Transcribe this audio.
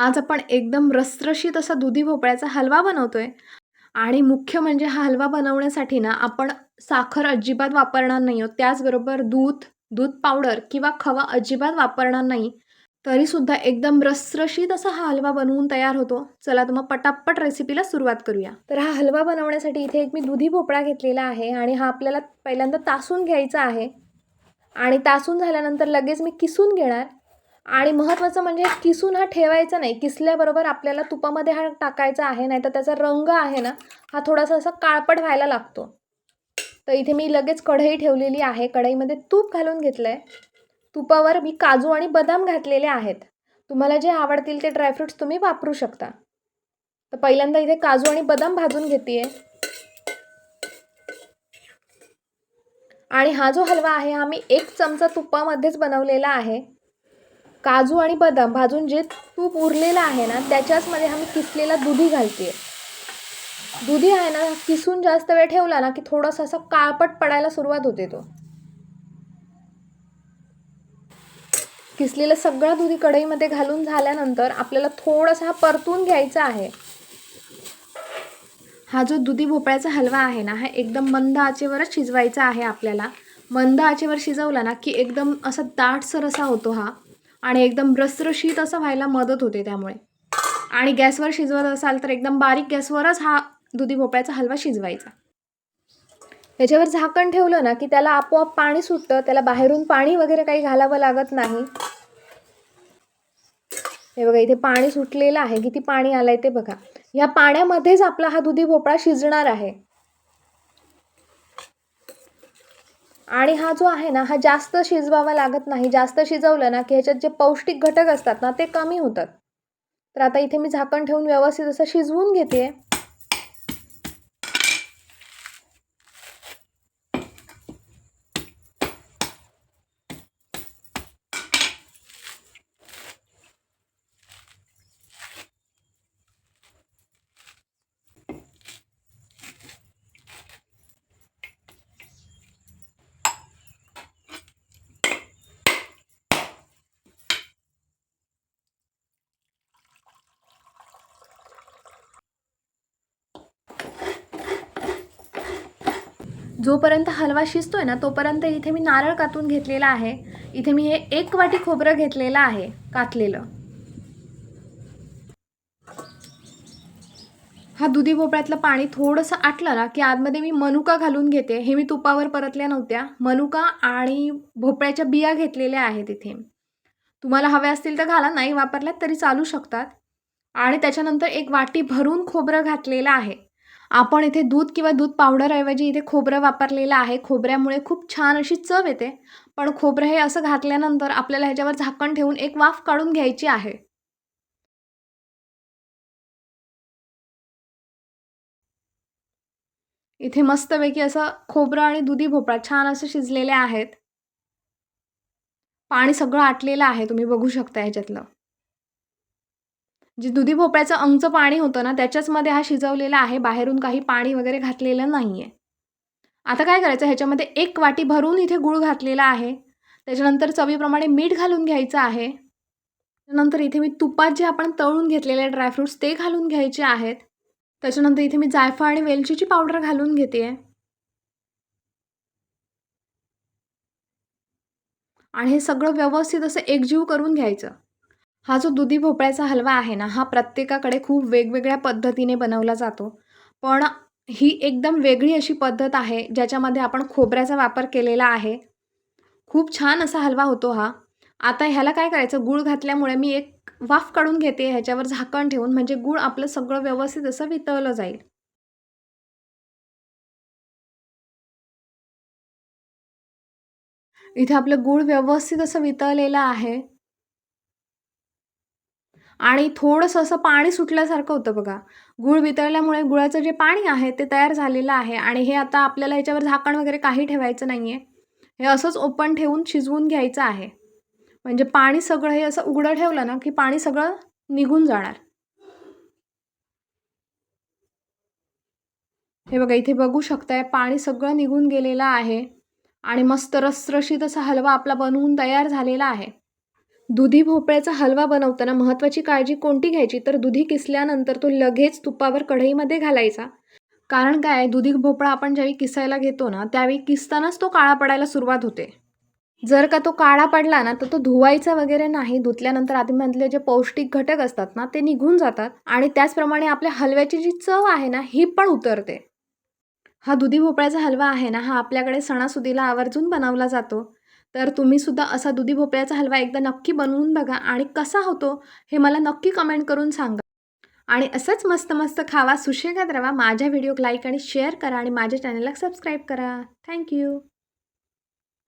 आज आपण एकदम रसरशीत असा दुधी भोपळ्याचा हलवा बनवतोय. आणि मुख्य म्हणजे हा हलवा बनवण्यासाठी ना आपण साखर अजिबात वापरणार नाही आहोत. त्याचबरोबर दूध दूध पावडर किंवा खवा अजिबात वापरणार नाही. तरीसुद्धा एकदम रसरशीत असा हा हलवा बनवून तयार होतो. चला तर मग पटापट रेसिपीला सुरुवात करूया. तर हा हलवा बनवण्यासाठी इथे एक मी दुधी भोपळा घेतलेला आहे आणि हा आपल्याला पहिल्यांदा तासून घ्यायचा आहे. आणि तासून झाल्यानंतर लगेच मी किसून घेणार. आणि महत्त्वाचं म्हणजे किसून हा ठेवायचा नाही. किसल्याबरोबर आपल्याला तुपामध्ये हा टाकायचा आहे नाही तर त्याचा रंग आहे ना हा थोडासा असा काळपट व्हायला लागतो. तर इथे मी लगेच कढई ठेवलेली आहे. कढईमध्ये तूप घालून घेतलं आहे तुपावर मी काजू आणि बदाम घातलेले आहेत. तुम्हाला जे आवडतील ते ड्रायफ्रूट्स तुम्ही वापरू शकता. तर पहिल्यांदा इथे काजू आणि बदाम भाजून घेते आणि हा जो हलवा आहे हा मी एक चमचा तुपामध्येच बनवलेला आहे. काजू आणि बदाम भाजून जे तूप उरलेलं आहे ना त्याच्याचमध्ये आम्ही किसलेला दुधी घालते दुधी आहे ना किसून जास्त वेळ ठेवला ना की थोडासा असा काळपट पडायला सुरुवात होते तो. किसलेलं सगळा दुधी कढईमध्ये घालून झाल्यानंतर आपल्याला थोडासा हा परतून घ्यायचा आहे. हा जो दुधी भोपळ्याचा हलवा आहे ना हा एकदम मंद आचेवरच शिजवायचा आहे आपल्याला. मंद आचेवर शिजवला ना की एकदम असा दाटसर असा होतो हा. आणि एकदम रसरशीत असं व्हायला मदत होते त्यामुळे. आणि गॅसवर शिजवत असाल तर एकदम बारीक गॅसवरच हा दुधी भोपळ्याचा हलवा शिजवायचा. याच्यावर झाकण ठेवलं ना की त्याला आपोआप पाणी सुटतं त्याला बाहेरून पाणी वगैरे काही घालावं लागत नाही. हे बघा इथे पाणी सुटलेलं आहे. किती पाणी आलंय ते बघा. ह्या पाण्यामध्येच आपला हा दुधी भोपळा शिजणार आहे. आणि हा जो आहे ना हा जास्त शिजवावा लागत नाही जास्त शिजवलं ना की ह्याच्यात जे पौष्टिक घटक असतात ना ते कमी होतात. तर आता इथे मी झाकण ठेवून व्यवस्थित असं शिजवून घेते. जोपर्यंत हलवा शिजतोय ना तोपर्यंत इथे मी नारळ कातून घेतलेला आहे. इथे मी हे एक वाटी खोबरं घेतलेलं आहे कातलेलं. हा दुधी भोपळ्यातलं पाणी थोडंसं आटलं ना की आतमध्ये मी मनुका घालून घेते. हे मी तुपावर परतल्या नव्हत्या. मनुका आणि भोपळ्याच्या बिया घेतलेल्या आहेत इथे. तुम्हाला हव्या असतील तर घाला नाही वापरल्यात तरी चालू शकतात. आणि त्याच्यानंतर एक वाटी भरून खोबरं घातलेलं आहे. आपण इथे दूध किंवा दूध पावडरऐवजी इथे खोबरं वापरलेलं आहे. खोबऱ्यामुळे खूप छान अशी चव येते. पण खोबरं हे असं घातल्यानंतर आपल्याला ह्याच्यावर झाकण ठेवून एक वाफ काढून घ्यायची आहे. इथे मस्तपैकी असं खोबरं आणि दुधी भोपळा छान असं शिजलेले आहेत. पाणी सगळं आटलेलं आहे. तुम्ही बघू शकता ह्याच्यातलं. जे दुधी भोपळ्याचं अंगचं पाणी होतं ना त्याच्याचमध्ये हा शिजवलेला आहे. बाहेरून काही पाणी वगैरे घातलेलं नाही आहे आता काय करायचं? ह्याच्यामध्ये एक वाटी भरून इथे गूळ घातलेला आहे. त्याच्यानंतर चवीप्रमाणे मीठ घालून घ्यायचं आहे. त्यानंतर इथे मी तुपात जे आपण तळून घेतलेले ड्रायफ्रूट्स ते घालून घ्यायचे आहेत. त्याच्यानंतर इथे मी जायफळ आणि वेलचीची पावडर घालून घेते आणि हे सगळं व्यवस्थित असं एकजीव करून घ्यायचं. हा जो दुधी भोपळ्याचा हलवा आहे ना हा प्रत्येकाकडे खूप वेगवेगळ्या पद्धतीने बनवला जातो. पण ही एकदम वेगळी अशी पद्धत आहे ज्याच्यामध्ये आपण खोबऱ्याचा वापर केलेला आहे. खूप छान असा हलवा होतो हा. आता ह्याला काय करायचं? गूळ घातल्यामुळे मी एक वाफ काढून घेते ह्याच्यावर झाकण ठेवून म्हणजे गूळ आपलं सगळं व्यवस्थित असं वितळलं जाईल. इथे आपलं गूळ व्यवस्थित असं वितळलेलं आहे. आणि थोडंसं असं पाणी सुटल्यासारखं होतं बघा. गूळ वितळल्यामुळे गुळाचं जे पाणी आहे ते तयार झालेलं आहे आणि हे आता आपल्याला ह्याच्यावर झाकण वगैरे काही ठेवायचं नाही आहे हे असंच ओपन ठेवून शिजवून घ्यायचं आहे. म्हणजे पाणी सगळं हे असं उघडं ठेवलं ना की पाणी सगळं निघून जाणार. हे बघा इथे बघू शकताय पाणी सगळं निघून गेलेलं आहे आणि मस्त रसरशीत असा हलवा आपला बनवून तयार झालेला आहे. दुधी भोपळ्याचा हलवा बनवताना महत्त्वाची काळजी कोणती घ्यायची? तर दुधी किसल्यानंतर तो लगेच तुपावर कढईमध्ये घालायचा. कारण काय? दुधी भोपळा आपण ज्यावेळी किसायला घेतो ना त्यावेळी किसतानाच तो काळा पडायला सुरुवात होते. जर का तो काळा पडला ना तर तो धुवायचा वगैरे नाही. धुतल्यानंतर आतमधले जे पौष्टिक घटक असतात ना ते निघून जातात आणि त्याचप्रमाणे आपल्या हलव्याची जी चव आहे ना ही पण उतरते. हा दुधी भोपळ्याचा हलवा आहे ना हा आपल्याकडे सणासुदीला आवर्जून बनवला जातो. तर तुम्हीसुद्धा असा दुधी भोपळ्याचा हलवा एकदा नक्की बनवून बघा आणि कसा होतो हे मला नक्की कमेंट करून सांगा. आणि असंच मस्त मस्त खावा सुशेगात रवा माझ्या व्हिडिओ लाईक आणि शेअर करा आणि माझ्या चॅनलला सबस्क्राईब करा. थँक्यू